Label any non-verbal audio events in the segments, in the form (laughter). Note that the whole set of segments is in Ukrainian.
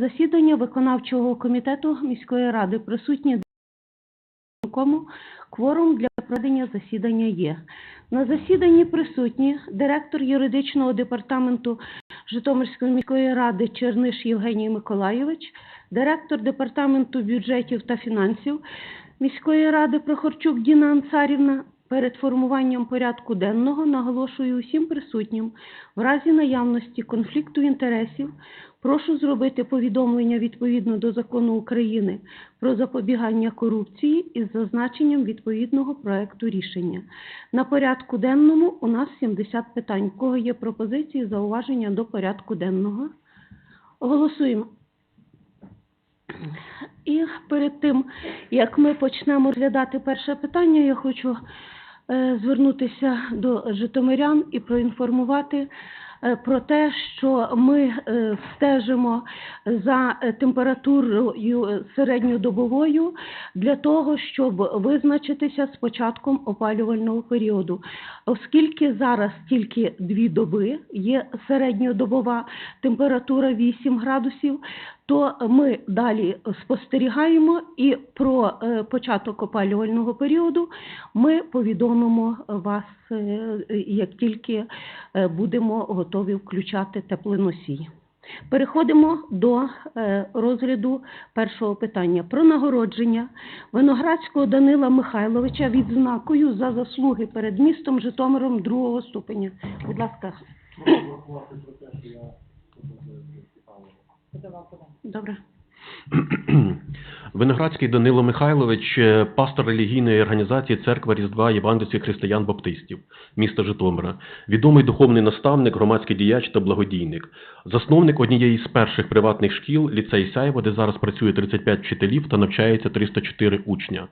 засідання виконавчого комітету міської ради. Присутні кому кворум для проведення засідання є. На засіданні присутні директор юридичного департаменту Житомирської міської ради Черниш Євгеній Миколайович, директор департаменту бюджетів та фінансів міської ради Прохорчук Діна Анцарівна. Перед формуванням порядку денного наголошую усім присутнім в разі наявності конфлікту інтересів прошу зробити повідомлення відповідно до закону України про запобігання корупції із зазначенням відповідного проекту рішення. На порядку денному у нас 70 питань. Кого є пропозиції, зауваження до порядку денного? Голосуємо. І перед тим, як ми почнемо розглядати перше питання, я хочу е, звернутися до житомирян і проінформувати про те, що ми е, стежимо за е, температурою е, середньодобовою для того, щоб визначитися з початком опалювального періоду. Оскільки зараз тільки дві доби є середньодобова температура 8 градусів, то ми далі спостерігаємо і про е, початок опалювального періоду ми повідомимо вас, е, як тільки е, будемо готові включати теплоносій. Переходимо до розгляду першого питання про нагородження Виноградського Данила Михайловича відзнакою за заслуги перед містом Житомиром другого ступеня. Будь ласка. Добре. Виноградський Данило Михайлович, е, пастор релігійної організації Церква Різдва Євангельських християн-баптистів міста Житомира, відомий духовний наставник, громадський діяч та благодійник, засновник однієї з перших приватних шкіл ліцей Сяйво, де зараз працює 35 вчителів та навчається 304 учня.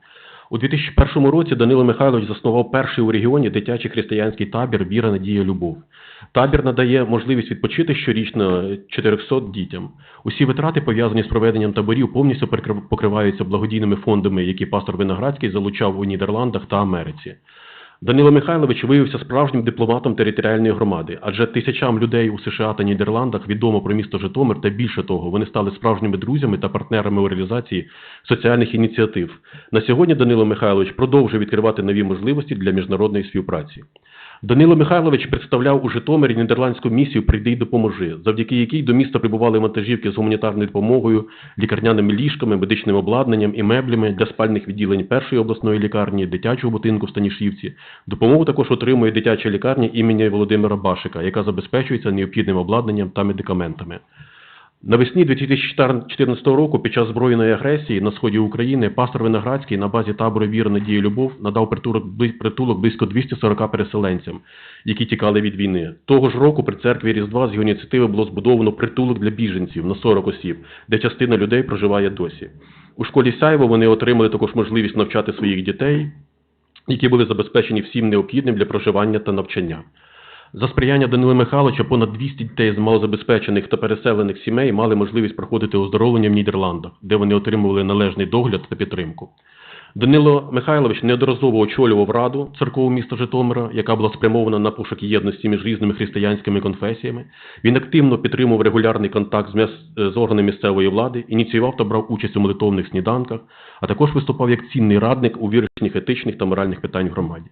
У 2001 році Данило Михайлович заснував перший у регіоні дитячий християнський табір Віра, Надія, Любов. Табір надає можливість відпочити щорічно 400 дітям. Усі витрати, пов'язані з проведенням таборів, повністю покриваються благодійними фондами, які пастор Виноградський залучав у Нідерландах та Америці. Данило Михайлович виявився справжнім дипломатом територіальної громади, адже тисячам людей у США та Нідерландах відомо про місто Житомир, та більше того, вони стали справжніми друзями та партнерами у реалізації соціальних ініціатив. На сьогодні Данило Михайлович продовжує відкривати нові можливості для міжнародної співпраці. Данило Михайлович представляв у Житомирі нідерландську місію «Прийди й допоможи», завдяки якій до міста прибували вантажівки з гуманітарною допомогою, лікарняними ліжками, медичним обладнанням і меблями для спальних відділень першої обласної лікарні, дитячого будинку в Станішівці. Допомогу також отримує дитяча лікарня імені Володимира Башика, яка забезпечується необхідним обладнанням та медикаментами. Навесні 2014 року під час збройної агресії на сході України пастор Виноградський на базі табору «Віра, Надія, Любов» надав притулок, близько 240 переселенцям, які тікали від війни. Того ж року при церкві Різдва з його ініціативи було збудовано притулок для біженців на 40 осіб, де частина людей проживає досі. У школі Сяйво вони отримали також можливість навчати своїх дітей, які були забезпечені всім необхідним для проживання та навчання. За сприяння Данила Михайловича понад 200 дітей з малозабезпечених та переселених сімей мали можливість проходити оздоровлення в Нідерландах, де вони отримували належний догляд та підтримку. Данило Михайлович неодноразово очолював раду церкову міста Житомира, яка була спрямована на пошук єдності між різними християнськими конфесіями. Він активно підтримував регулярний контакт з, міс- з органами місцевої влади, ініціював та брав участь у молитовних сніданках, а також виступав як цінний радник у вирішеннях етичних та моральних питань в громаді.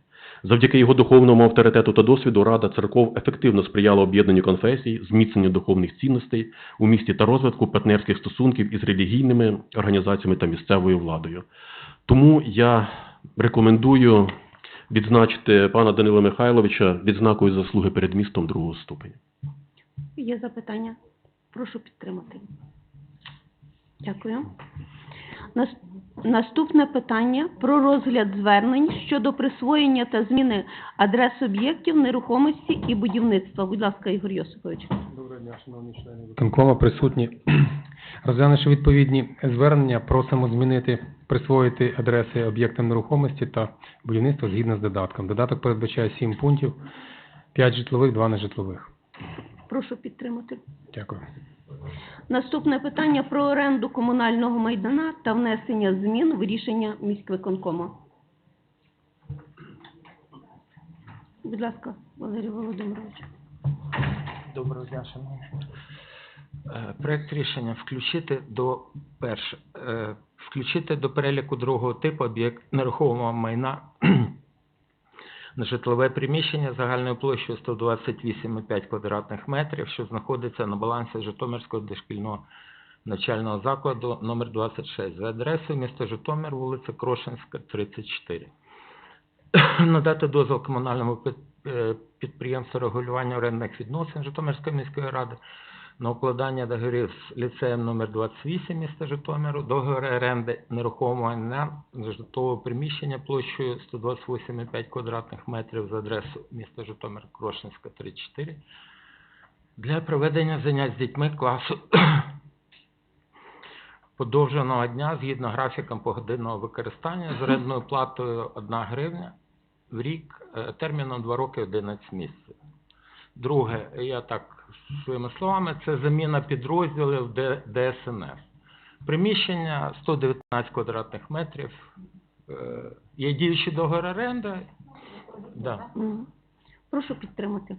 Завдяки його духовному авторитету та досвіду Рада церков ефективно сприяла об'єднанню конфесій, зміцненню духовних цінностей у місті та розвитку партнерських стосунків із релігійними організаціями та місцевою владою. Тому я рекомендую відзначити пана Данила Михайловича відзнакою заслуги перед містом другого ступеня. Є запитання? Прошу підтримати. Дякую. Нас- Наступне питання про розгляд звернень щодо присвоєння та зміни адрес об'єктів нерухомості і будівництва. Будь ласка, Ігор Йосипович. Доброго дня, шановні члени виконкома, присутні. (clears throat) Розглянувши відповідні звернення, просимо змінити, присвоїти адреси об'єктам нерухомості та будівництва згідно з додатком. Додаток передбачає 7 пунктів, 5 житлових, 2 нежитлових. Прошу підтримати. Дякую. Наступне питання про оренду комунального майдана та внесення змін в рішення міськвиконкому. Будь ласка, Валерій Володимирович. Доброго дня, шановні. Е, Проект рішення включити до перше, е, включити до переліку другого типу об'єкт нерухомого майна на житлове приміщення загальною площею 128,5 квадратних метрів, що знаходиться на балансі Житомирського дошкільного навчального закладу номер 26 за адресою місто Житомир, вулиця Крошинська, 34. (coughs) Надати дозвіл комунальному е, підприємству регулювання орендних відносин Житомирської міської ради на укладання договорів з ліцеєм номер 28 міста Житомиру, договори оренди нерухомого майна житлового приміщення площею 128,5 квадратних метрів за адресою міста Житомир, Крошинська, 34, для проведення занять з дітьми класу (clears throat) подовженого дня згідно графікам погодинного використання з орендною (clears throat) платою 1 гривня в рік е, терміном 2 роки 11 місяців. Друге, я так своїми словами, це заміна підрозділів ДСНС. Приміщення 119 квадратних метрів. Е, Є діючий договір оренди. Да. Прошу підтримати.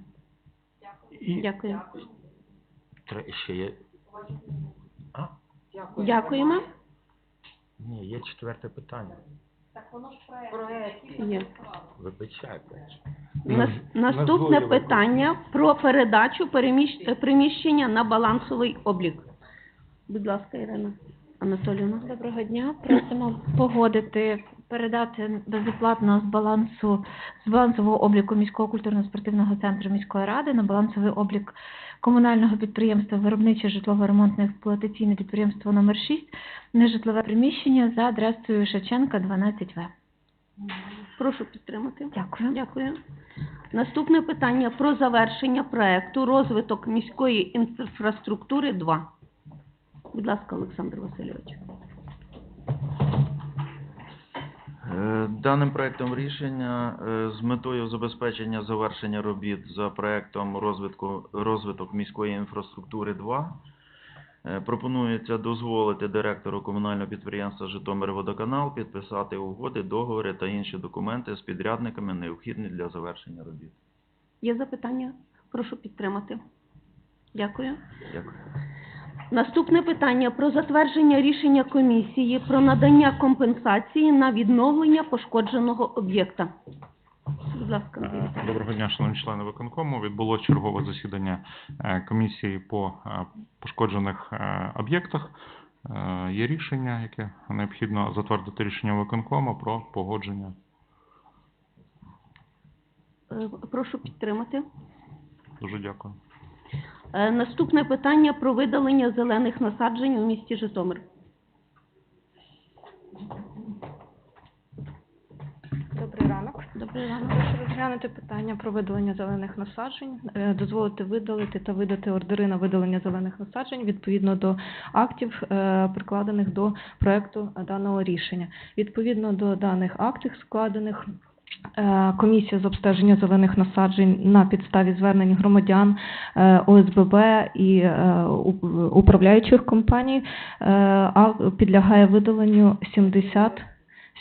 І Дякую. тре- ще є. А? Дякуємо. Ні, є четверте питання. Є. Вибачайте. Нас- Наступне питання про передачу переміщ- приміщення на балансовий облік. Будь ласка, Ірина Анатоліївна. Доброго дня. Просимо погодити, передати безоплатно з балансу з балансового обліку міського культурно-спортивного центру міської ради на балансовий облік комунального підприємства Виробниче житлово-ремонтне експлуатаційне підприємство номер 6 нежитлове приміщення за адресою Шевченка 12В. Прошу підтримати. Дякую. Дякую. Наступне питання про завершення проекту розвиток міської інфраструктури 2. Будь ласка, Олександр Васильович. Е, Даним проектом рішення е, з метою забезпечення завершення робіт за проектом розвитку розвиток міської інфраструктури 2 е, пропонується дозволити директору комунального підприємства Житомирводоканал підписати угоди, договори та інші документи з підрядниками, необхідні для завершення робіт. Є запитання? Прошу підтримати. Дякую. Дякую. Наступне питання про затвердження рішення комісії про надання компенсації на відновлення пошкодженого об'єкта. Будь ласка. Доброго дня, шановні члени виконкому. Відбулося чергове засідання е, комісії по е, пошкоджених е, об'єктах. Є рішення, яке необхідно затвердити рішення виконкому про погодження. Прошу підтримати. Дуже дякую. Наступне питання про видалення зелених насаджень у місті Житомир. Добрий ранок. Добрий ранок. Прошу розглянути питання про видалення зелених насаджень, е, дозволити видалити та видати ордери на видалення зелених насаджень відповідно до актів, е, прикладених до проекту даного рішення. Відповідно до даних актів складених. е, Комісія з обстеження зелених насаджень на підставі звернень громадян ОСББ і управляючих компаній підлягає видаленню 70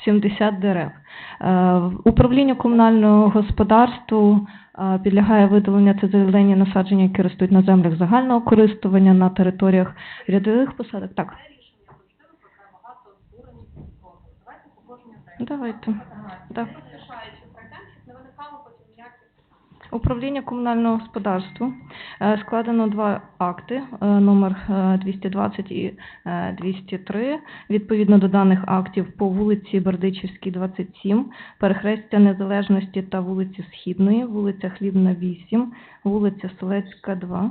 70 дерев. Е, Управління комунального господарству е, підлягає видаленню це зелені насадження, які ростуть на землях загального користування на територіях рядових посадок. Так. Давайте. Так. Управління комунального господарства складено два акти, е, номер е, 220 і е, 203. Відповідно до даних актів по вулиці Бердичівській, 27, перехрестя Незалежності та вулиці Східної, вулиця Хлібна, 8, вулиця Селецька, 2.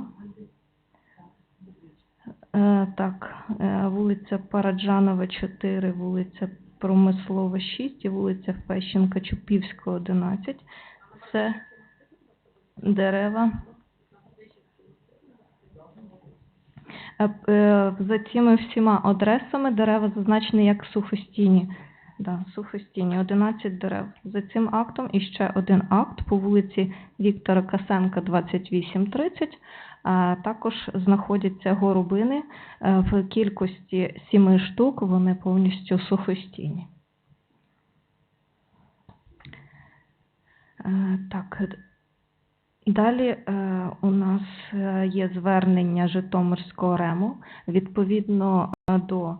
Е, Так, е, вулиця Параджанова, 4, вулиця Промислова, 6 і вулиця Фещенка, Чупівська, 11. Це дерева. Е, п- е, За цими всіма адресами дерева зазначені як сухостійні. Да, сухостійні, 11 дерев. За цим актом і ще один акт по вулиці Віктора Касенка, 2830. А також знаходяться горобини е, в кількості 7 штук, вони повністю сухостійні. Е, Так, Далі е, у нас е, є звернення Житомирського РЕМу відповідно е, до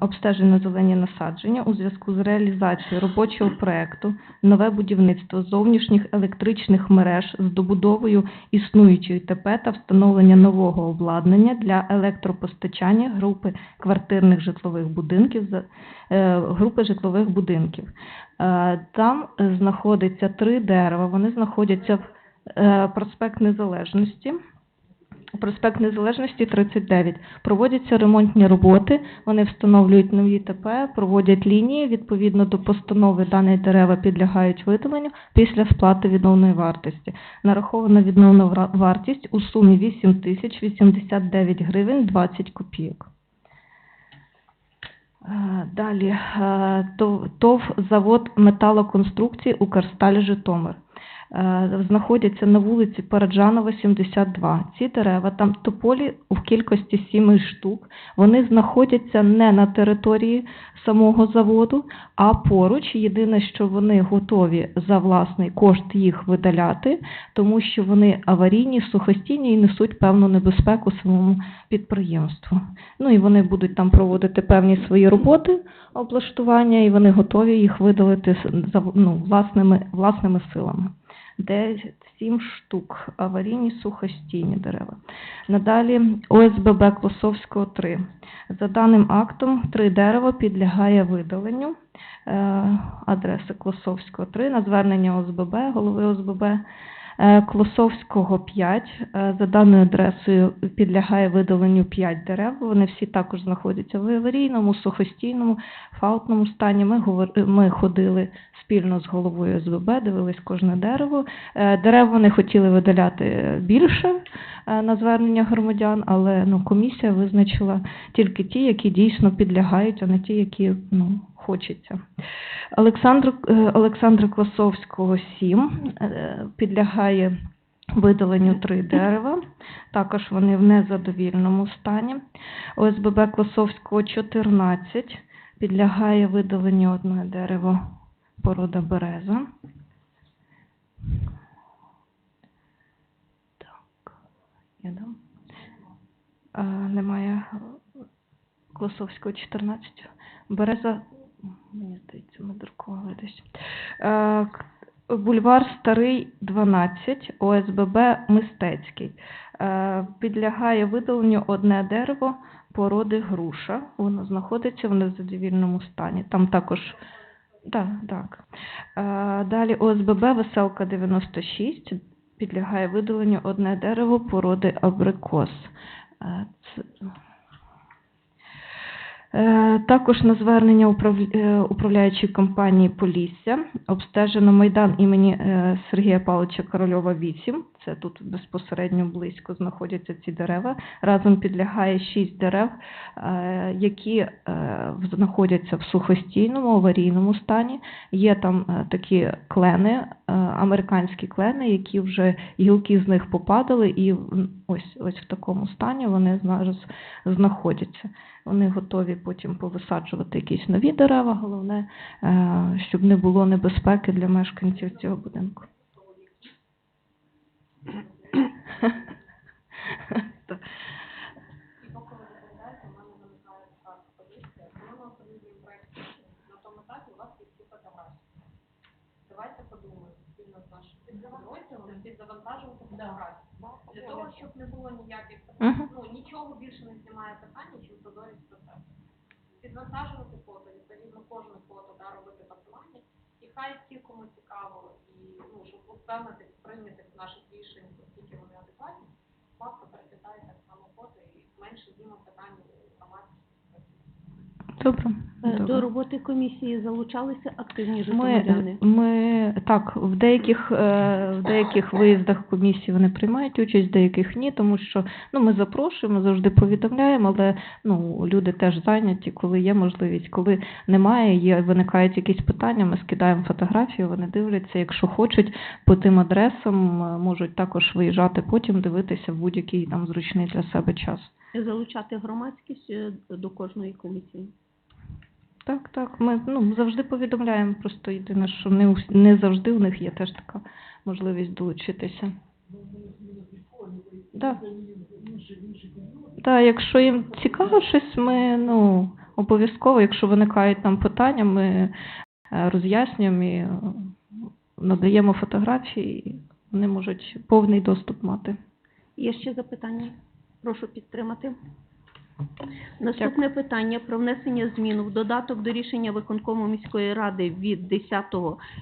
обстеження зелені насадження у зв'язку з реалізацією робочого проекту нове будівництво зовнішніх електричних мереж з добудовою існуючої ТП та встановлення нового обладнання для електропостачання групи квартирних житлових будинків групи житлових будинків. Там знаходиться три дерева. Вони знаходяться в проспект Незалежності. Проспект Незалежності 39. Проводяться ремонтні роботи, вони встановлюють нові ТП, проводять лінії. Відповідно до постанови дані дерева підлягають видаленню після сплати відновної вартості. Нарахована відновна вартість у сумі 8 тисяч 89 гривень 20 копійок. Е, Далі е, ТОВ завод металоконструкції Укрсталь Житомир. Е, Знаходяться на вулиці Параджанова, 72. Ці дерева там тополі в кількості 7 штук. Вони знаходяться не на території самого заводу, а поруч. Єдине, що вони готові за власний кошт їх видаляти, тому що вони аварійні, сухостійні і несуть певну небезпеку самому підприємству. Ну і вони будуть там проводити певні свої роботи облаштування, і вони готові їх видалити ну, власними, власними силами. Де сім штук аварійні сухостійні дерева. Надалі ОСББ Клосовського 3. За даним актом, три дерева підлягає видаленню. адреси Клосовського 3 на звернення ОСББ, голови ОСББ. Е, Клосовського 5. Е, За даною адресою підлягає видаленню 5 дерев. Вони всі також знаходяться в аварійному, сухостійному, фаутному стані. Ми, ми ходили спільно з головою ОСББ, дивились кожне дерево. Е, Дерев вони хотіли видаляти більше на звернення громадян, але ну, комісія визначила тільки ті, які дійсно підлягають, а не ті, які ну, хочеться. Олександру, е, Олександра Класовського 7 е, підлягає видаленню три дерева. Також вони в незадовільному стані. ОСББ Класовського 14 підлягає видаленню одне дерево порода береза. Так, я немає Класовського 14. Береза, мені здається, ми друкували десь. Е, Бульвар Старий 12, ОСББ Мистецький. Е, Підлягає видаленню одне дерево породи груша. Воно знаходиться в незадовільному стані. Там також так, так. Е, Далі ОСББ Веселка 96 підлягає видаленню одне дерево породи абрикос. Це... Е, Також на звернення е, управляючої компанії Полісся обстежено майдан імені е, Сергія Павловича Корольова 8. Це тут безпосередньо близько знаходяться ці дерева. Разом підлягає 6 дерев, е, які е, знаходяться в сухостійному аварійному стані. Є там е, такі клени, американські клени, які вже гілки з них попадали, і ось ось в такому стані вони зараз знаходяться. Вони готові потім повисаджувати якісь нові дерева. Головне, щоб не було небезпеки для мешканців цього будинку. Давайте подумаємо спільно з нашим підрозділом, підзавантажувати фотографії. Для того, щоб не було ніяких ну нічого більше не знімає питання, чим прозорість процесу. Підвантажувати фото, відповідно, кожне фото да, робити посилання, і хай ті, кому цікаво, і ну щоб впевнитись в наших адекватні, будь так само фото і менше питань у громадськості. Добре. Е, До роботи комісії залучалися активні Ми, житомиряни. ми так в деяких е, в деяких виїздах комісії вони приймають участь, в деяких ні, тому що ну ми запрошуємо, завжди повідомляємо, але ну люди теж зайняті, коли є можливість, коли немає, є виникають якісь питання. Ми скидаємо фотографію, вони дивляться. Якщо хочуть по тим адресам, е, можуть також виїжджати потім, дивитися в будь-який там зручний для себе час. Залучати громадськість до кожної комісії. Так, так. Ми ну, завжди повідомляємо, просто єдине, що не, у- не завжди у них є теж така можливість долучитися. Так. Так, якщо їм цікаво щось, ми ну, обов'язково, якщо виникають там питання, ми е, роз'яснюємо і е, надаємо фотографії, і вони можуть повний доступ мати. Є ще запитання? Прошу підтримати. Наступне питання про внесення змін в додаток до рішення виконкому міської ради від 10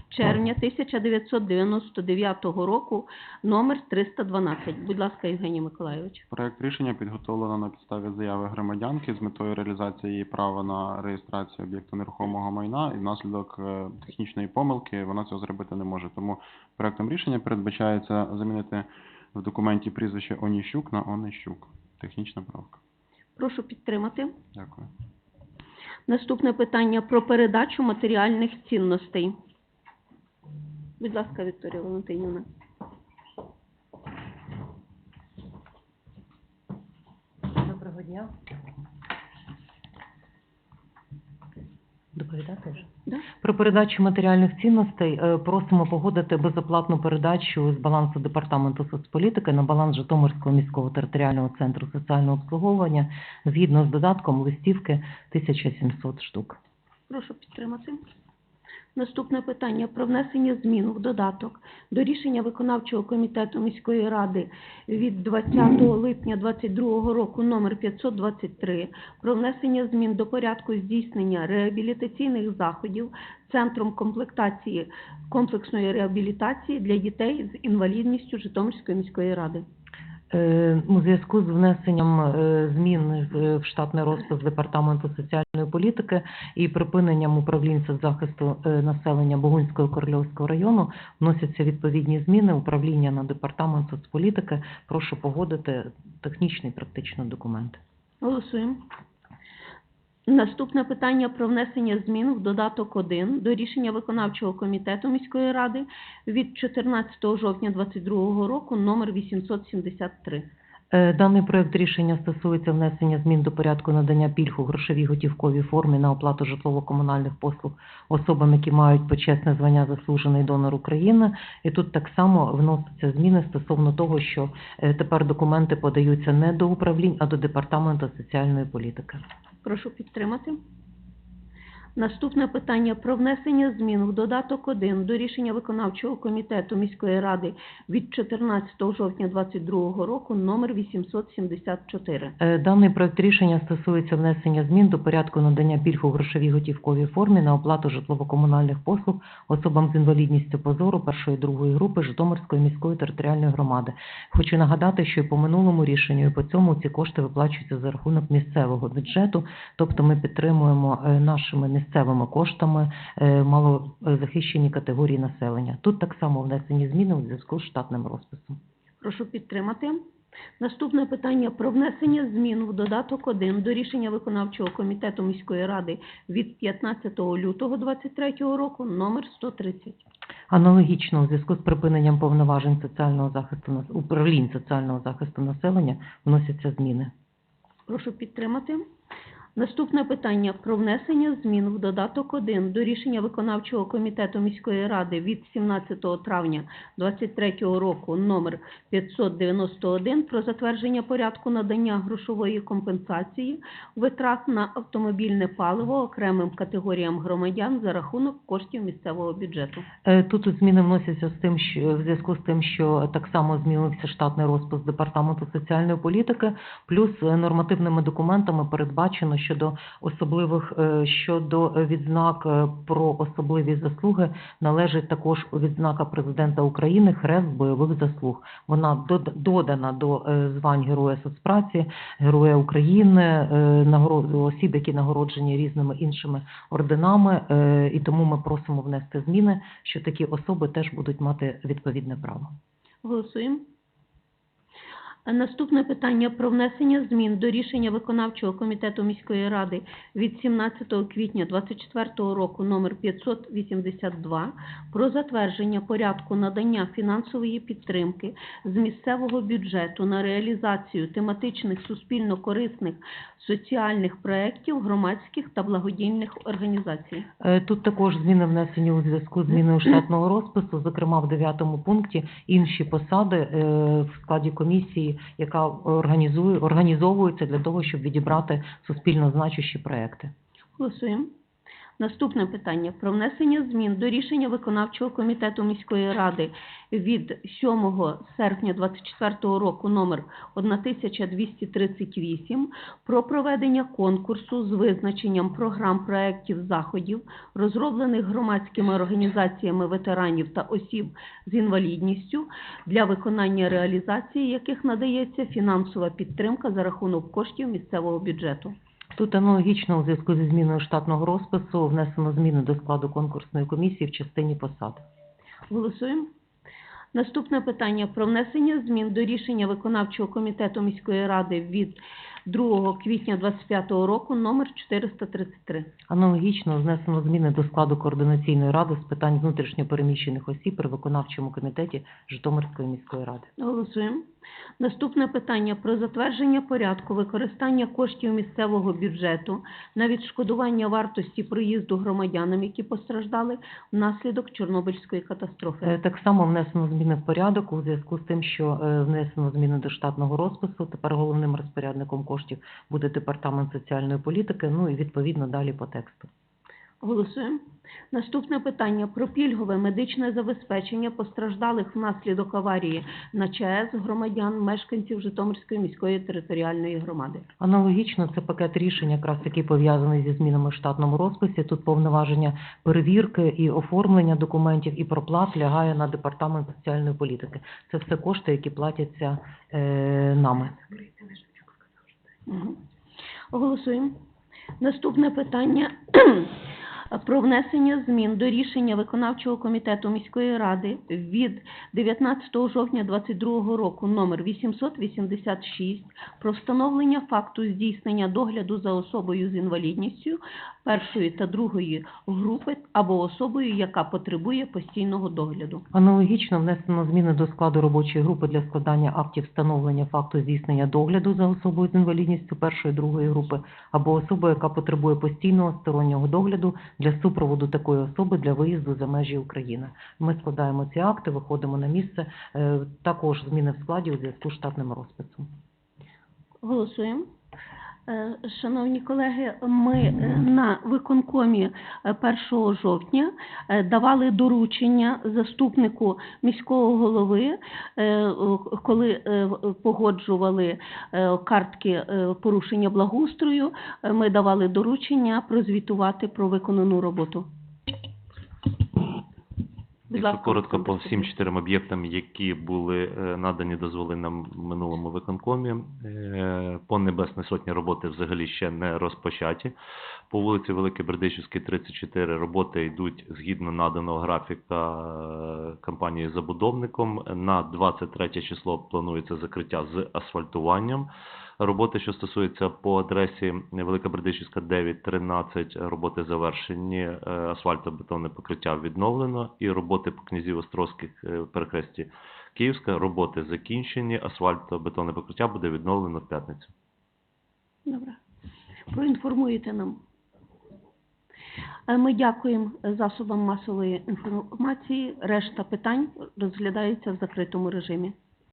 червня 1999 року номер 312. Будь ласка, Євгеній Миколайович. Проект рішення підготовлено на підставі заяви громадянки з метою реалізації її права на реєстрацію об'єкту нерухомого майна і внаслідок е, технічної помилки вона цього зробити не може. Тому проектом рішення передбачається замінити в документі прізвище Оніщук на Онищук. Технічна правка. Прошу підтримати. Дякую. Наступне питання про передачу матеріальних цінностей. Будь ласка, Вікторія Валентинівна. Доброго дня. Доповідати вже? Да? Про передачу матеріальних цінностей е, просимо погодити безоплатну передачу з балансу Департаменту соцполітики на баланс Житомирського міського територіального центру соціального обслуговування згідно з додатком листівки 1700 штук. Прошу підтримати. Наступне питання про внесення змін в додаток до рішення виконавчого комітету міської ради від 20 липня 2022 року номер 523 про внесення змін до порядку здійснення реабілітаційних заходів Центром комплектації комплексної реабілітації для дітей з інвалідністю Житомирської міської ради. Е, У зв'язку з внесенням е, змін в- в штатний розпис Департаменту соціальної політики і припиненням управлінця захисту е, населення Богунського Корольовського району вносяться відповідні зміни управління на департамент соцполітики. Прошу погодити технічний практичний документ. Голосуємо. Наступне питання про внесення змін в додаток 1 до рішення виконавчого комітету міської ради від 14 жовтня 2022 року номер 873. Е, Даний проект рішення стосується внесення змін до порядку надання пільг у грошовій готівковій формі на оплату житлово-комунальних послуг особам, які мають почесне звання заслужений донор України. І тут так само вносяться зміни стосовно того, що е, тепер документи подаються не до управлінь, а до департаменту соціальної політики. Прошу підтримати. Наступне питання про внесення змін в додаток 1 до рішення виконавчого комітету міської ради від 14 жовтня 2022 року номер 874. Е, Даний проект рішення стосується внесення змін до порядку надання пільг у грошовій готівковій формі на оплату житлово-комунальних послуг особам з інвалідністю по зору першої другої групи Житомирської міської територіальної громади. Хочу нагадати, що і по минулому рішенню, і по цьому ці кошти виплачуються за рахунок місцевого бюджету, тобто ми підтримуємо е, нашими місцевими коштами е, малозахищені категорії населення. Тут так само внесені зміни у зв'язку з штатним розписом. Прошу підтримати. Наступне питання про внесення змін в додаток 1 до рішення виконавчого комітету міської ради від 15 лютого 2023 року номер 130. Аналогічно у зв'язку з припиненням повноважень соціального захисту управлінь соціального захисту населення вносяться зміни. Прошу підтримати. Наступне питання про внесення змін в додаток 1 до рішення виконавчого комітету міської ради від 17 травня 2023 року номер 591 про затвердження порядку надання грошової компенсації витрат на автомобільне паливо окремим категоріям громадян за рахунок коштів місцевого бюджету. Е, Тут зміни вносяться з тим, що в зв'язку з тим, що так само змінився штатний розпис департаменту соціальної політики, плюс нормативними документами передбачено щодо особливих е, щодо відзнак е, про особливі заслуги належить також відзнака президента України Хрест бойових заслуг. Вона дод- додана до е, звань Героя соцпраці, Героя України, осіб, які нагороджені різними іншими орденами, і тому ми просимо внести зміни, що такі особи теж будуть мати відповідне право. Голосуємо. Наступне питання про внесення змін до рішення виконавчого комітету міської ради від 17 квітня 2024 року номер 582 про затвердження порядку надання фінансової підтримки з місцевого бюджету на реалізацію тематичних суспільно-корисних соціальних проєктів громадських та благодійних організацій. Е, Тут також зміни внесені у зв'язку з зміною штатного розпису, зокрема в дев'ятому пункті інші посади е, в складі комісії, яка організує організовується для того, щоб відібрати суспільно значущі проекти. Голосуємо. Наступне питання про внесення змін до рішення виконавчого комітету міської ради від 7 серпня 2024 року номер 1238 про проведення конкурсу з визначенням програм проєктів заходів, розроблених громадськими організаціями ветеранів та осіб з інвалідністю, для виконання реалізації яких надається фінансова підтримка за рахунок коштів місцевого бюджету. Тут аналогічно у зв'язку зі зміною штатного розпису внесено зміни до складу конкурсної комісії в частині посад. Голосуємо. Наступне питання про внесення змін до рішення виконавчого комітету міської ради від 2 квітня 2025 року номер 433. Аналогічно внесено зміни до складу координаційної ради з питань внутрішньопереміщених осіб при виконавчому комітеті Житомирської міської ради. Голосуємо. Наступне питання про затвердження порядку використання коштів місцевого бюджету на відшкодування вартості проїзду громадянам, які постраждали внаслідок Чорнобильської Е, катастрофи. Так само внесено зміни в порядок у зв'язку з тим, що е, внесено зміни до штатного розпису. Тепер головним розпорядником коштів буде департамент соціальної політики. Ну і відповідно далі по тексту. Голосуємо. Наступне питання про пільгове медичне забезпечення постраждалих внаслідок аварії на ЧАЕС громадян, мешканців Житомирської міської територіальної громади. Аналогічно це пакет рішень, якраз який пов'язаний зі змінами в штатному розписі. Тут повноваження перевірки і оформлення документів і проплат лягає на департамент соціальної політики. Це все кошти, які платяться е, нами. Мгм. Голосуємо. Наступне питання (clears throat) про внесення змін до рішення виконавчого комітету міської ради від 19 жовтня 2022 року номер 886 про встановлення факту здійснення догляду за особою з інвалідністю першої та другої групи або особою, яка потребує постійного догляду. Аналогічно внесено зміни до складу робочої групи для складання актів встановлення факту здійснення догляду за особою з інвалідністю першої другої групи або особою, яка потребує постійного стороннього догляду для супроводу такої особи для виїзду за межі України. Ми складаємо ці акти, виходимо на місце. Е, Також зміни в складі у зв'язку з штатним розписом. Голосуємо. Е, Шановні колеги, ми е, на виконкомі е, 1 жовтня е, давали доручення заступнику міського голови, коли погоджували картки порушення благоустрою, ми давали доручення прозвітувати про виконану роботу. Якщо ласка, коротко по всім чотирьом об'єктам, які були е, надані дозволи на минулому виконкомі, е, по Небесній Сотні роботи взагалі ще не розпочаті. По вулиці Великій Бердичівській 34 роботи йдуть згідно наданого графіка е, компанією забудовником. На 23 число планується закриття з асфальтуванням. Роботи, що стосуються по адресі Велика Бердичівська 9-13, роботи завершені, е, асфальтобетонне покриття відновлено, і роботи по князів Острозьких е, перехресті Київська, роботи закінчені, асфальтобетонне покриття буде відновлено в п'ятницю. Добре. Проінформуєте нам. Е, Ми дякуємо засобам масової інформації. Решта питань розглядається в закритому режимі.